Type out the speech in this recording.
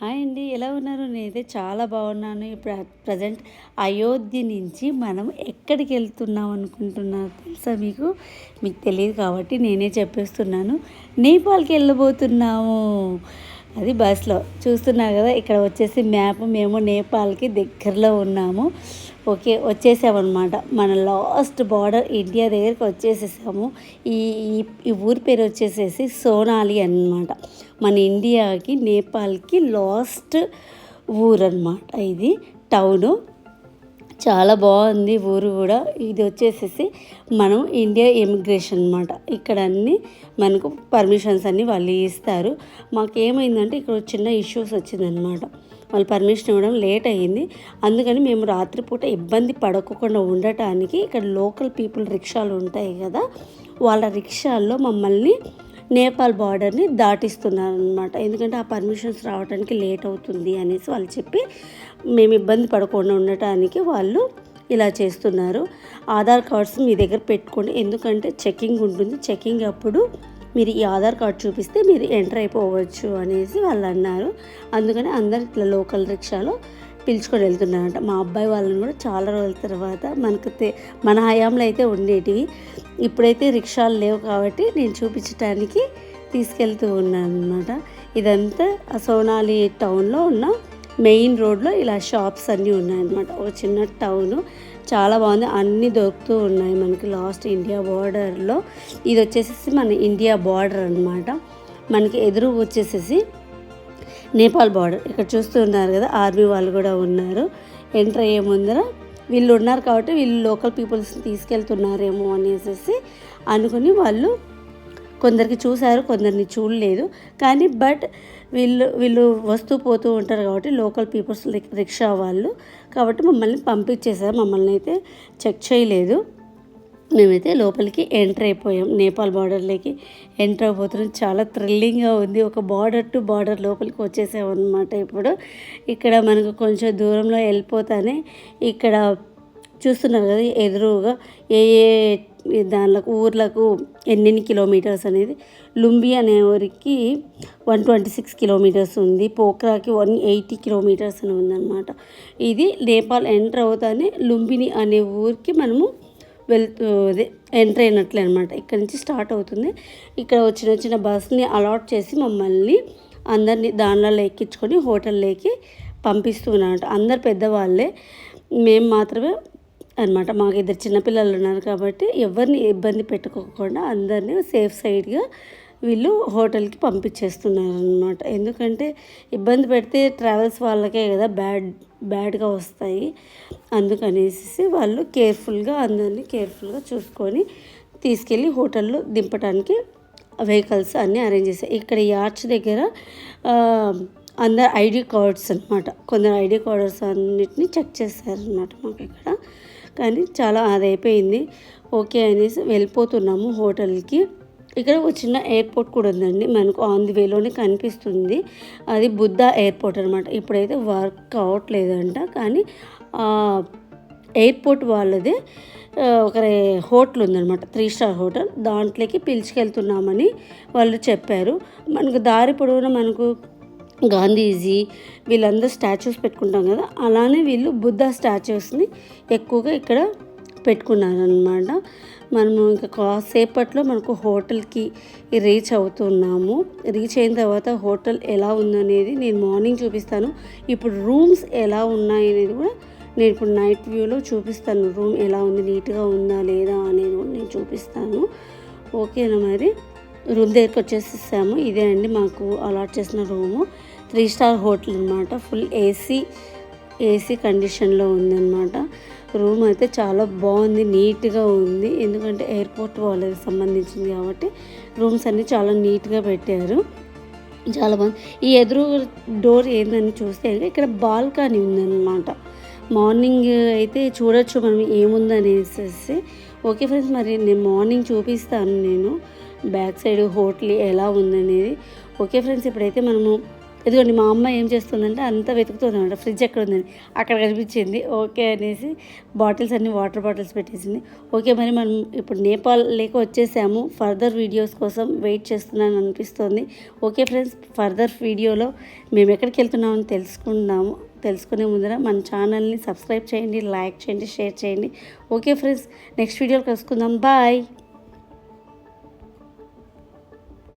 Hi అండి ఎలా ఉన్నారు? నేనైతే చాలా బాగున్నాను. ఇప్పుడు ప్రజెంట్ అయోధ్య నుంచి మనం ఎక్కడికి వెళ్తున్నాం అనుకుంటున్నారు తెలుసా మీకు? మీకు తెలియదు కాబట్టి నేనే చెప్పేస్తున్నాను. నేపాల్కి వెళ్ళబోతున్నాము. అది బస్లో చూస్తున్నారు కదా ఇక్కడ వచ్చేసి మ్యాప్. మేము నేపాల్కి దగ్గరలో ఉన్నాము. ఓకే వచ్చేసామన్నమాట. మన లాస్ట్ బార్డర్ ఇండియా దగ్గరికి వచ్చేసేసాము. ఈ ఈ ఊరి పేరు వచ్చేసేసి సోనాలి అనమాట మన ఇండియాకి నేపాల్కి లాస్ట్ ఊరు అనమాట ఇది టౌను. చాలా బాగుంది ఊరు కూడా. ఇది వచ్చేసేసి మనం ఇండియా ఇమిగ్రేషన్ అనమాట ఇక్కడ అన్ని మనకు పర్మిషన్స్ అన్నీ వాళ్ళు ఇస్తారు. మాకు ఏమైందంటే ఇక్కడ చిన్న ఇష్యూస్ వచ్చిందనమాట వాళ్ళు పర్మిషన్ ఇవ్వడం లేట్ అయ్యింది. అందుకని మేము రాత్రిపూట ఇబ్బంది పడకుండా ఉండటానికి ఇక్కడ లోకల్ పీపుల్ రిక్షాలు ఉంటాయి కదా వాళ్ళ రిక్షాల్లో మమ్మల్ని నేపాల్ బార్డర్ని దాటిస్తున్నారు అనమాట ఎందుకంటే ఆ పర్మిషన్స్ రావడానికి లేట్ అవుతుంది అనేసి వాళ్ళు చెప్పి మేము ఇబ్బంది పడకుండా ఉండటానికి వాళ్ళు ఇలా చేస్తున్నారు. ఆధార్ కార్డ్స్ మీ దగ్గర పెట్టుకోండి. ఎందుకంటే చెకింగ్ ఉంటుంది. చెకింగ్ అప్పుడు మీరు ఈ ఆధార్ కార్డ్ చూపిస్తే మీరు ఎంటర్ అయిపోవచ్చు అనేసి వాళ్ళు అన్నారు. అందుకని అందరు ఇట్లా లోకల్ రిక్షాలో పిలుచుకొని వెళ్తున్నారంట. మా అబ్బాయి వాళ్ళని కూడా చాలా రోజుల తర్వాత మనకు మన హయాంలో అయితే ఉండేటివి. ఇప్పుడైతే రిక్షాలు లేవు కాబట్టి నేను చూపించడానికి తీసుకెళ్తూ ఉన్నాను అనమాట ఇదంతా సోనాలి టౌన్లో ఉన్న మెయిన్ రోడ్లో ఇలా షాప్స్ అన్నీ ఉన్నాయన్నమాట. ఒక చిన్న టౌను. చాలా బాగుంది. అన్నీ దొరుకుతూ ఉన్నాయి మనకి లాస్ట్ ఇండియా బార్డర్లో. ఇది వచ్చేసేసి మన ఇండియా బార్డర్ అనమాట మనకి ఎదురు వచ్చేసేసి నేపాల్ బార్డర్. ఇక్కడ చూస్తున్నారు కదా ఆర్మీ వాళ్ళు కూడా ఉన్నారు. ఎంటర్ అయ్యే ముందర వీళ్ళు ఉన్నారు కాబట్టి వీళ్ళు లోకల్ పీపుల్స్ని తీసుకెళ్తున్నారేమో అనేసి అనుకుని వాళ్ళు కొందరికి చూశారు కొందరిని చూడలేదు. కానీ బట్ వీళ్ళు వీళ్ళు వస్తూ పోతూ ఉంటారు కాబట్టి లోకల్ పీపుల్స్ రిక్షా వాళ్ళు కాబట్టి మమ్మల్ని పంపించేశారు. మమ్మల్ని అయితే చెక్ చేయలేదు. మేమైతే లోపలికి ఎంటర్ అయిపోయాం. నేపాల్ బార్డర్లోకి ఎంటర్ అయిపోతున్నాం చాలా థ్రిల్లింగ్గా ఉంది. ఒక బార్డర్ టు బార్డర్ లోపలికి వచ్చేసామన్నమాట ఇప్పుడు. ఇక్కడ మనకు కొంచెం దూరంలో వెళ్ళిపోతానే ఇక్కడ చూస్తున్నారు కదా ఎదురుగా ఏ ఏ దానిలకు ఊర్లకు ఎన్నెన్ని కిలోమీటర్స్ అనేది. లుంబి అనే ఊరికి వన్ ట్వంటీ సిక్స్ కిలోమీటర్స్ ఉంది. పోక్రాకి వన్ ఎయిటీ కిలోమీటర్స్ అని ఉందన్నమాట. ఇది నేపాల్ ఎంటర్ అవుతానే లుంబిని అనే ఊరికి మనము వెళ్తూ అదే ఎంటర్ అయినట్లే అనమాట ఇక్కడ నుంచి స్టార్ట్ అవుతుంది. ఇక్కడ చిన్న చిన్న బస్ని అలాట్ చేసి మమ్మల్ని అందరినీ దానిలో ఎక్కించుకొని హోటల్లోకి పంపిస్తున్నారట అందరు పెద్దవాళ్ళే. మేము మాత్రమే అనమాట మాకు ఇద్దరు చిన్నపిల్లలు ఉన్నారు కాబట్టి ఎవరిని ఇబ్బంది పెట్టుకోకుండా అందరినీ సేఫ్ సైడ్గా వీళ్ళు హోటల్కి పంపించేస్తున్నారు అనమాట ఎందుకంటే ఇబ్బంది పెడితే ట్రావెల్స్ వాళ్ళకే కదా బ్యాడ్ బ్యాడ్గా వస్తాయి. అందుకనేసి వాళ్ళు కేర్ఫుల్గా అందరినీ కేర్ఫుల్గా చూసుకొని తీసుకెళ్ళి హోటల్లో దింపడానికి వెహికల్స్ అన్నీ అరేంజ్ చేశాయి ఇక్కడ యార్చ్ దగ్గర అందరు ఐడి కార్డ్స్ అనమాట కొందరు ఐడి కార్డ్స్ అన్నిటిని చెక్ చేశారనమాట మాకు ఇక్కడ. కానీ చాలా అది అయిపోయింది. ఓకే అనేసి వెళ్ళిపోతున్నాము హోటల్కి. ఇక్కడ ఒక చిన్న ఎయిర్పోర్ట్ కూడా ఉందండి. మనకు ఆన్ ది వేలోనే కనిపిస్తుంది. అది బుద్ధ ఎయిర్పోర్ట్ అనమాట ఇప్పుడైతే వర్క్ అవ్వట్లేదంట కానీ ఎయిర్పోర్ట్ వాళ్ళదే ఒక హోటల్ ఉందనమాట త్రీ స్టార్ హోటల్ దాంట్లోకి పిలుచుకెళ్తున్నామని వాళ్ళు చెప్పారు. మనకు దారి పొడవునా మనకు గాంధీజీ వీళ్ళందరూ స్టాచ్యూస్ పెట్టుకుంటాం కదా. అలానే వీళ్ళు బుద్ధ స్టాచ్యూస్ని ఎక్కువగా ఇక్కడ పెట్టుకున్నారనమాట మనము ఇంకా కాసేపట్లో మనకు హోటల్కి రీచ్ అవుతున్నాము. రీచ్ అయిన తర్వాత హోటల్ ఎలా ఉందనేది నేను మార్నింగ్ చూపిస్తాను. ఇప్పుడు రూమ్స్ ఎలా ఉన్నాయి అనేది కూడా నేను ఇప్పుడు నైట్ వ్యూలో చూపిస్తాను. రూమ్ ఎలా ఉంది నీట్గా ఉందా లేదా అనేది కూడా నేను చూపిస్తాను. ఓకేనా మరి? రూమ్ దగ్గరికి వచ్చేసేసాము. ఇదే అండి మాకు అలాట్ చేసిన రూము. త్రీ స్టార్ హోటల్ అనమాట ఫుల్ ఏసీ ఏసీ కండిషన్లో ఉందన్నమాట. రూమ్ అయితే చాలా బాగుంది నీట్గా ఉంది. ఎందుకంటే ఎయిర్పోర్ట్ వాళ్ళకి సంబంధించింది కాబట్టి రూమ్స్ అన్నీ చాలా నీట్గా పెట్టారు. చాలా బాగుంది. ఈ ఎదురు డోర్ ఏందని చూస్తే ఇక్కడ బాల్కనీ ఉందన్నమాట. మార్నింగ్ అయితే చూడొచ్చు మనం ఏముందనేసి ఓకే ఫ్రెండ్స్ మరి నేను మార్నింగ్ చూపిస్తాను నేను. బ్యాక్ సైడ్ హోటల్ ఎలా ఉందనేది. ఓకే ఫ్రెండ్స్ ఇప్పుడైతే మనము ఇదిగోండి మా అమ్మ ఏం చేస్తుందంటే అంతా వెతుకుతుంది అనమాట. ఫ్రిడ్జ్ ఎక్కడ ఉందని. అక్కడ కనిపించింది. ఓకే అనేసి బాటిల్స్ అన్ని వాటర్ బాటిల్స్ పెట్టేసింది. ఓకే మరి మనం ఇప్పుడు నేపాల్ లేక వచ్చేసాము. ఫర్దర్ వీడియోస్ కోసం వెయిట్ చేస్తున్నాను అనిపిస్తుంది. ఓకే ఫ్రెండ్స్ ఫర్దర్ వీడియోలో మేము ఎక్కడికి వెళ్తున్నామని తెలుసుకుందాము. తెలుసుకునే ముందర మన ఛానల్ని సబ్స్క్రైబ్ చేయండి లైక్ చేయండి షేర్ చేయండి. ఓకే ఫ్రెండ్స్ నెక్స్ట్ వీడియోలో కలుసుకుందాం. బాయ్.